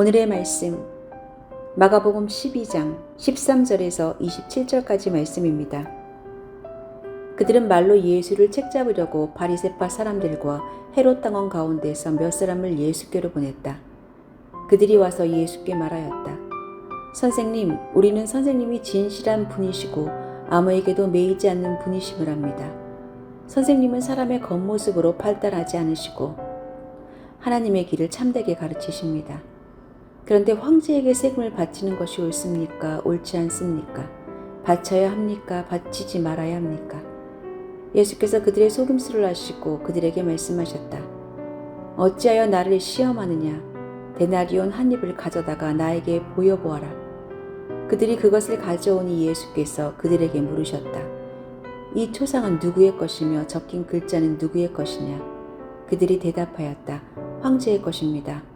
오늘의 말씀 마가복음 12장 13절에서 27절까지 말씀입니다. 그들은 말로 예수를 책잡으려고 바리새파 사람들과 헤롯 당원 가운데서 몇 사람을 예수께로 보냈다. 그들이 와서 예수께 말하였다. 선생님, 우리는 선생님이 진실한 분이시고 아무에게도 매이지 않는 분이심을 압니다. 선생님은 사람의 겉모습으로 팔달하지 않으시고 하나님의 길을 참되게 가르치십니다. 그런데 황제에게 세금을 바치는 것이 옳습니까? 옳지 않습니까? 바쳐야 합니까? 바치지 말아야 합니까? 예수께서 그들의 속임수를 아시고 그들에게 말씀하셨다. 어찌하여 나를 시험하느냐? 데나리온 한 입을 가져다가 나에게 보여보아라. 그들이 그것을 가져오니 예수께서 그들에게 물으셨다. 이 초상은 누구의 것이며 적힌 글자는 누구의 것이냐? 그들이 대답하였다. 황제의 것입니다.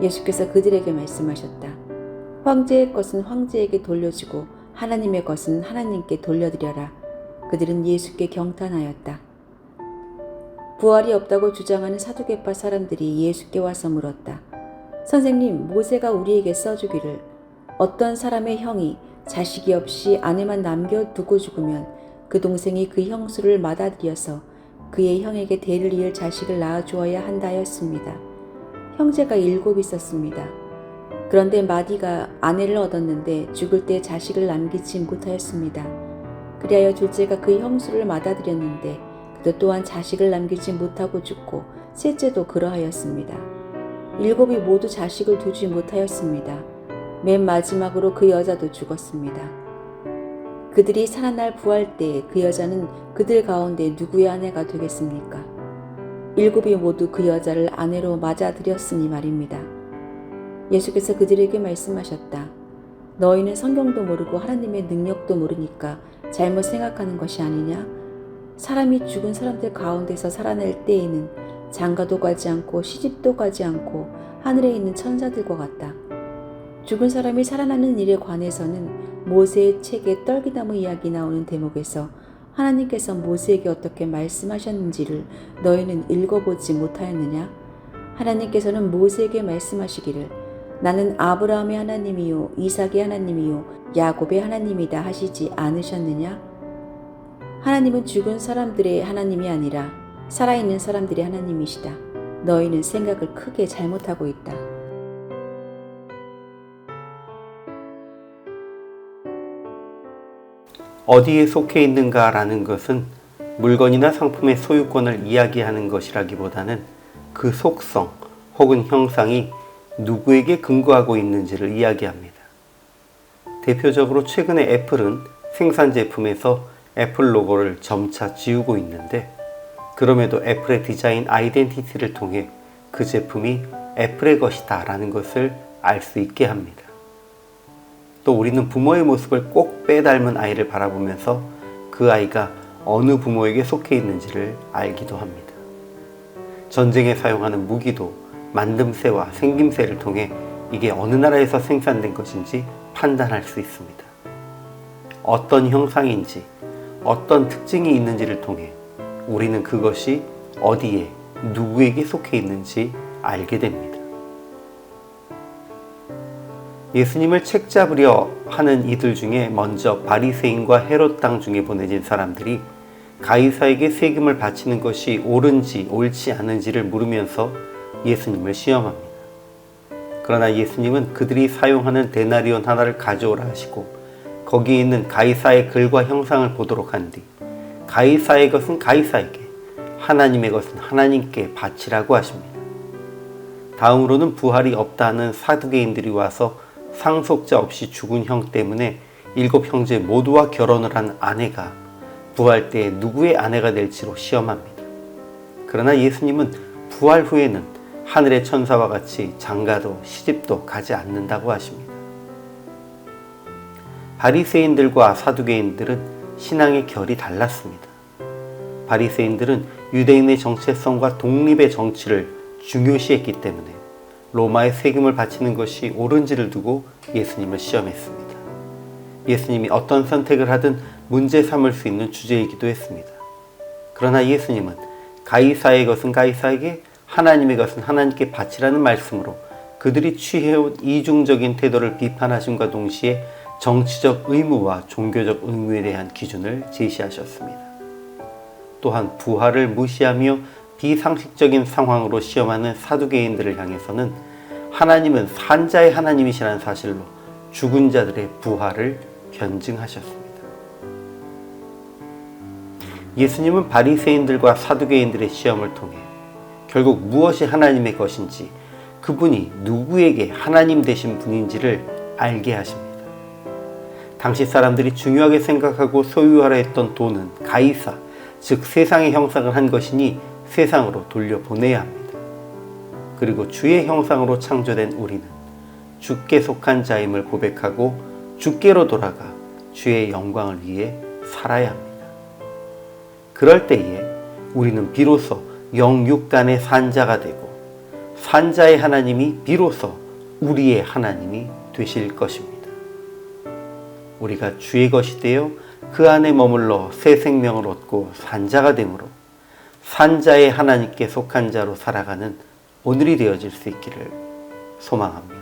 예수께서 그들에게 말씀하셨다. 황제의 것은 황제에게 돌려주고 하나님의 것은 하나님께 돌려드려라. 그들은 예수께 경탄하였다. 부활이 없다고 주장하는 사두개파 사람들이 예수께 와서 물었다. 선생님, 모세가 우리에게 써주기를 어떤 사람의 형이 자식이 없이 아내만 남겨두고 죽으면 그 동생이 그 형수를 받아들여서 그의 형에게 대를 이을 자식을 낳아 주어야 한다였습니다. 형제가 일곱 있었습니다. 그런데 마디가 아내를 얻었는데 죽을 때 자식을 남기지 못하였습니다. 그리하여 둘째가 그 형수를 맞아들였는데 그도 또한 자식을 남기지 못하고 죽고 셋째도 그러하였습니다. 일곱이 모두 자식을 두지 못하였습니다. 맨 마지막으로 그 여자도 죽었습니다. 그들이 살아날 부활 때그 여자는 그들 가운데 누구의 아내가 되겠습니까? 일곱이 모두 그 여자를 아내로 맞아들였으니 말입니다. 예수께서 그들에게 말씀하셨다. 너희는 성경도 모르고 하나님의 능력도 모르니까 잘못 생각하는 것이 아니냐? 사람이 죽은 사람들 가운데서 살아날 때에는 장가도 가지 않고 시집도 가지 않고 하늘에 있는 천사들과 같다. 죽은 사람이 살아나는 일에 관해서는 모세의 책에 떨기나무 이야기 나오는 대목에서 하나님께서 모세에게 어떻게 말씀하셨는지를 너희는 읽어보지 못하였느냐? 하나님께서는 모세에게 말씀하시기를 나는 아브라함의 하나님이요 이삭의 하나님이요 야곱의 하나님이다 하시지 않으셨느냐? 하나님은 죽은 사람들의 하나님이 아니라 살아있는 사람들의 하나님이시다. 너희는 생각을 크게 잘못하고 있다. 어디에 속해 있는가라는 것은 물건이나 상품의 소유권을 이야기하는 것이라기보다는 그 속성 혹은 형상이 누구에게 근거하고 있는지를 이야기합니다. 대표적으로 최근에 애플은 생산 제품에서 애플 로고를 점차 지우고 있는데 그럼에도 애플의 디자인 아이덴티티를 통해 그 제품이 애플의 것이다 라는 것을 알 수 있게 합니다. 또 우리는 부모의 모습을 꼭 빼닮은 아이를 바라보면서 그 아이가 어느 부모에게 속해 있는지를 알기도 합니다. 전쟁에 사용하는 무기도 만듦새와 생김새를 통해 이게 어느 나라에서 생산된 것인지 판단할 수 있습니다. 어떤 형상인지, 어떤 특징이 있는지를 통해 우리는 그것이 어디에, 누구에게 속해 있는지 알게 됩니다. 예수님을 책잡으려 하는 이들 중에 먼저 바리새인과 헤롯 땅 중에 보내진 사람들이 가이사에게 세금을 바치는 것이 옳은지 옳지 않은지를 물으면서 예수님을 시험합니다. 그러나 예수님은 그들이 사용하는 데나리온 하나를 가져오라 하시고 거기에 있는 가이사의 글과 형상을 보도록 한 뒤 가이사의 것은 가이사에게 하나님의 것은 하나님께 바치라고 하십니다. 다음으로는 부활이 없다는 사두개인들이 와서 상속자 없이 죽은 형 때문에 일곱 형제 모두와 결혼을 한 아내가 부활 때 누구의 아내가 될지로 시험합니다. 그러나 예수님은 부활 후에는 하늘의 천사와 같이 장가도 시집도 가지 않는다고 하십니다. 바리새인들과 사두개인들은 신앙의 결이 달랐습니다. 바리새인들은 유대인의 정체성과 독립의 정치를 중요시했기 때문에 로마의 세금을 바치는 것이 옳은지를 두고 예수님을 시험했습니다. 예수님이 어떤 선택을 하든 문제 삼을 수 있는 주제이기도 했습니다. 그러나 예수님은 가이사의 것은 가이사에게 하나님의 것은 하나님께 바치라는 말씀으로 그들이 취해온 이중적인 태도를 비판하심과 동시에 정치적 의무와 종교적 의무에 대한 기준을 제시하셨습니다. 또한 부활을 무시하며 비상식적인 상황으로 시험하는 사두개인들을 향해서는 하나님은 산자의 하나님이시라는 사실로 죽은 자들의 부활을 변증하셨습니다. 예수님은 바리새인들과 사두개인들의 시험을 통해 결국 무엇이 하나님의 것인지 그분이 누구에게 하나님 되신 분인지를 알게 하십니다. 당시 사람들이 중요하게 생각하고 소유하라 했던 돈은 가이사, 즉 세상의 형상을 한 것이니 세상으로 돌려보내야 합니다. 그리고 주의 형상으로 창조된 우리는 주께 속한 자임을 고백하고 주께로 돌아가 주의 영광을 위해 살아야 합니다. 그럴 때에 우리는 비로소 영육간의 산자가 되고 산자의 하나님이 비로소 우리의 하나님이 되실 것입니다. 우리가 주의 것이 되어 그 안에 머물러 새 생명을 얻고 산자가 되므로 산자의 하나님께 속한 자로 살아가는 오늘이 되어질 수 있기를 소망합니다.